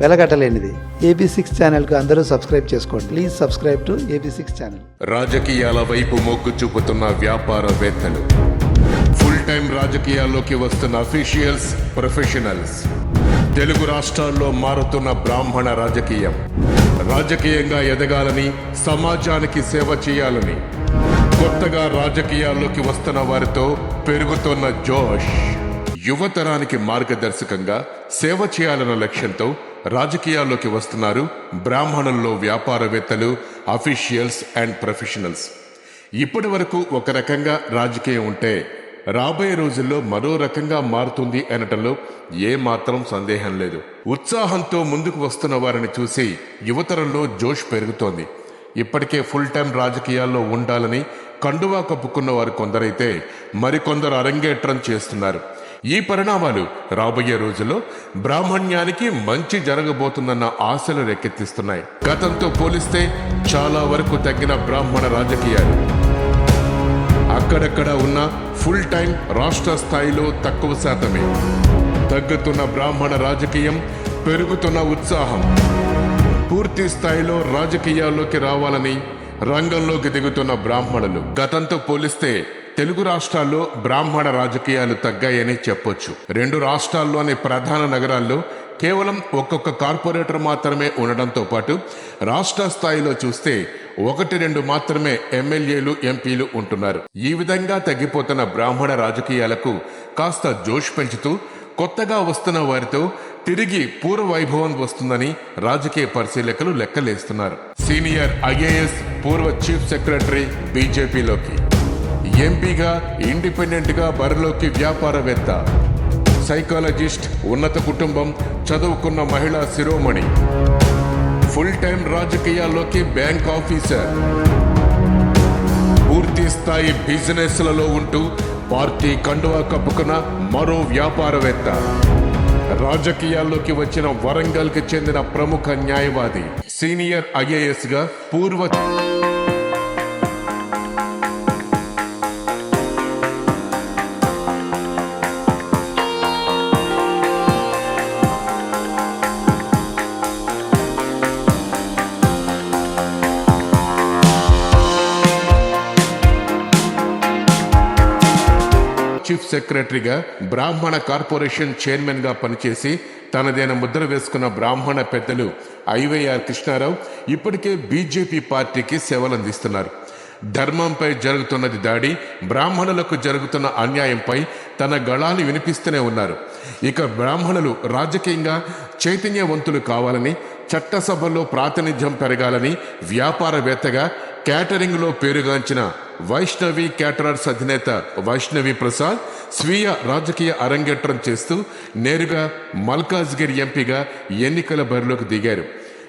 వెలగట్టలేనిది AB six ఛానల్కు అందరూ subscribe చేసుకోండి. Please subscribe to AB six channel రాజకీయాల వైపు మొగ్గు చూపుతున్న వ్యాపారవేత్తలు. ఫుల్ టైం రాజకీయాల్లోకి వస్తున్న అఫీషియల్స్ ప్రొఫెషనల్స్ తెలుగు రాష్ట్రాల్లో మారుతున్న బ్రాహ్మణ రాజకీయం. రాజకీయంగా ఎదగాలని సమాజానికి సేవ చేయాలని. కొత్తగా రాజకీయాల్లోకి వస్తున్న వారితో పెరుగుతున్న జోష్. యువతరానికి మార్గదర్శకంగా సేవ చేయాలన్న లక్ష్యంతో రాజకీయాల్లోకి వస్తున్నారు బ్రాహ్మణుల్లో వ్యాపారవేత్తలు అఫీషియల్స్ అండ్ ప్రొఫెషనల్స్. ఇప్పటి వరకు ఒక రకంగా రాజకీయం ఉంటే రాబోయే రోజుల్లో మరో రకంగా మారుతుంది అనటంలో ఏమాత్రం సందేహం లేదు. ఉత్సాహంతో ముందుకు వస్తున్న వారిని చూసి యువతరంలో జోష్ పెరుగుతోంది. ఇప్పటికే ఫుల్ టైం రాజకీయాల్లో ఉండాలని కండువా కప్పుకున్న వారు కొందరైతే మరికొందరు అరంగేట్రం చేస్తున్నారు. ఈ పరిణామాలు రాబోయే రోజుల్లో బ్రాహ్మణ్యానికి మంచి జరగబోతుందన్న ఆశలు రేకెత్తిస్తున్నాయి. గతంతో పోలిస్తే చాలా వరకు తగ్గిన బ్రాహ్మణ రాజకీయాలు. అక్కడక్కడ ఉన్న ఫుల్ టైం రాష్ట్ర స్థాయిలో తక్కువ శాతమే. తగ్గుతున్న బ్రాహ్మణ రాజకీయం పెరుగుతున్న ఉత్సాహం. పూర్తి స్థాయిలో రాజకీయాల్లోకి రావాలని రంగంలోకి దిగుతున్న బ్రాహ్మణులు. గతంతో పోలిస్తే తెలుగు రాష్ట్రాల్లో బ్రాహ్మణ రాజకీయాలు తగ్గాయని చెప్పొచ్చు. రెండు రాష్ట్రాల్లోని ప్రధాన నగరాల్లో కేవలం ఒక్కొక్క కార్పొరేటర్ మాత్రమే ఉండడంతో పాటు రాష్ట్ర స్థాయిలో చూస్తే ఒకటి రెండు మాత్రమే ఎమ్మెల్యేలు ఎంపీలు ఉంటున్నారు. ఈ విధంగా తగ్గిపోతున్న బ్రాహ్మణ రాజకీయాలకు కాస్త జోష్ పెంచుతూ కొత్తగా వస్తున్న వారితో తిరిగి పూర్వ వైభవం వస్తుందని రాజకీయ పరిశీలకులు లెక్కలేస్తున్నారు. సీనియర్ ఐఏఎస్ పూర్వ చీఫ్ సెక్రటరీ బీజేపీలోకి. ఎంపీగా ఇండిపెండెంట్గా బరిలోకి వ్యాపారవేత్త. సైకాలజిస్ట్ ఉన్నత కుటుంబం చదువుకున్న మహిళా శిరోమణి. ఫుల్ టైం రాజకీయాల్లోకి బ్యాంక్ ఆఫీసర్. పూర్తి స్థాయి బిజినెస్లలో ఉంటూ పార్టీ కండువా కప్పుకున్న మరో వ్యాపారవేత్త. రాజకీయాల్లోకి వచ్చిన వరంగల్కి చెందిన ప్రముఖ న్యాయవాది. సీనియర్ ఐఏఎస్గా పూర్వ చీఫ్ సెక్రటరీగా బ్రాహ్మణ కార్పొరేషన్ చైర్మన్గా పనిచేసి తనదైన ముద్ర వేసుకున్న బ్రాహ్మణ పెద్దలు ఐవైఆర్ కృష్ణారావు ఇప్పటికే బీజేపీ పార్టీకి సేవలందిస్తున్నారు. ధర్మంపై జరుగుతున్నది దాడి బ్రాహ్మణులకు జరుగుతున్న అన్యాయంపై తన గళాలు వినిపిస్తూనే ఉన్నారు. ఇక బ్రాహ్మణులు రాజకీయంగా చైతన్యవంతులు కావాలని చట్టసభలో ప్రాతినిధ్యం పెరగాలని వ్యాపారవేత్తగా క్యాటరింగ్లో పేరుగాంచిన వైష్ణవి క్యాటరర్స్ అధినేత వైష్ణవి ప్రసాద్ స్వీయ రాజకీయ అరంగేట్రం చేస్తూ నేరుగా మల్కాజ్గిరి ఎంపీగా ఎన్నికల బరిలోకి దిగారు.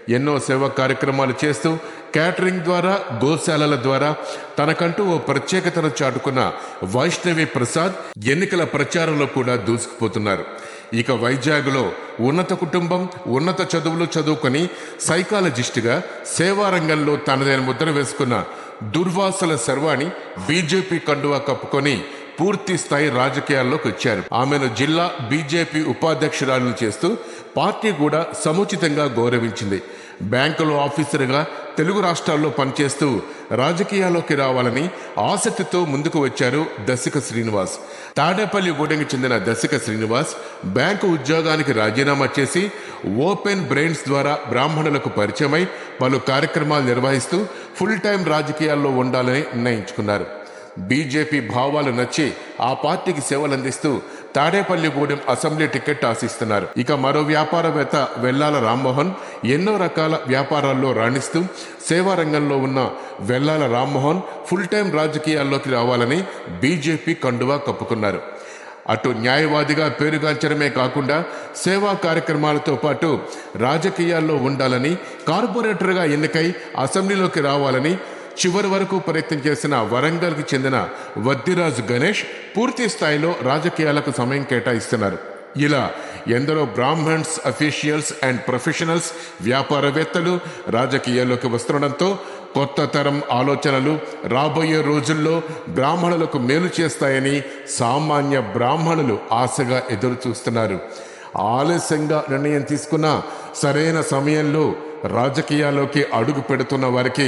ఎన్నో సేవా కార్యక్రమాలు చేస్తూ క్యాటరింగ్ ద్వారా గోశాలల ద్వారా తనకంటూ ఓ ప్రత్యేకతను చాటుకున్న వైష్ణవి ప్రసాద్ ఎన్నికల ప్రచారంలో కూడా దూసుకుపోతున్నారు. ఇక వైజాగ్లో ఉన్నత కుటుంబం ఉన్నత చదువులు చదువుకొని సైకాలజిస్టుగా సేవారంగంలో తనదైన ముద్ర వేసుకున్న దుర్వాసల శర్వాణి బీజేపీ కండువా కప్పుకొని పూర్తి స్థాయి రాజకీయాల్లోకి వచ్చారు. ఆమెను జిల్లా బీజేపీ ఉపాధ్యక్షురాలను చేస్తూ పార్టీ కూడా సముచితంగా గౌరవించింది. బ్యాంకులో ఆఫీసర్గా తెలుగు రాష్ట్రాల్లో పనిచేస్తూ రాజకీయాల్లోకి రావాలని ఆసక్తితో ముందుకు వచ్చారు దశక శ్రీనివాస్. తాడేపల్లి గూడెంకి చెందిన దశక శ్రీనివాస్ బ్యాంకు ఉద్యోగానికి రాజీనామా చేసి ఓపెన్ బ్రెయిన్స్ ద్వారా బ్రాహ్మణులకు పరిచయమై పలు కార్యక్రమాలు నిర్వహిస్తూ ఫుల్ టైం రాజకీయాల్లో ఉండాలని నిర్ణయించుకున్నారు. బీజేపీ భావాలు నచ్చి ఆ పార్టీకి సేవలందిస్తూ తాడేపల్లిగూడెం అసెంబ్లీ టికెట్ ఆశిస్తున్నారు. ఇక మరో వ్యాపారవేత్త వెల్లాల రామ్మోహన్ ఎన్నో రకాల వ్యాపారాల్లో రాణిస్తూ సేవా రంగంలో ఉన్న వెల్లాల రామ్మోహన్ ఫుల్ టైం రాజకీయాల్లోకి రావాలని బీజేపీ కండువా కప్పుకున్నారు. అటు న్యాయవాదిగా పేరుగాంచడమే కాకుండా సేవా కార్యక్రమాలతో పాటు రాజకీయాల్లో ఉండాలని కార్పొరేటర్గా ఎన్నికై అసెంబ్లీలోకి రావాలని చివరి వరకు ప్రయత్నం చేసిన వరంగల్కి చెందిన వద్దిరాజు గణేష్ పూర్తి స్థాయిలో రాజకీయాలకు సమయం కేటాయిస్తున్నారు. ఇలా ఎందరో బ్రాహ్మణ్స్ అఫీషియల్స్ అండ్ ప్రొఫెషనల్స్ వ్యాపారవేత్తలు రాజకీయాల్లోకి వస్తుండడంతో కొత్త తరం ఆలోచనలు రాబోయే రోజుల్లో బ్రాహ్మణులకు మేలు చేస్తాయని సామాన్య బ్రాహ్మణులు ఆశగా ఎదురు చూస్తున్నారు ఆలస్యంగా నిర్ణయం తీసుకున్న సరైన సమయంలో రాజకీయాల్లోకి అడుగు పెడుతున్న వారికి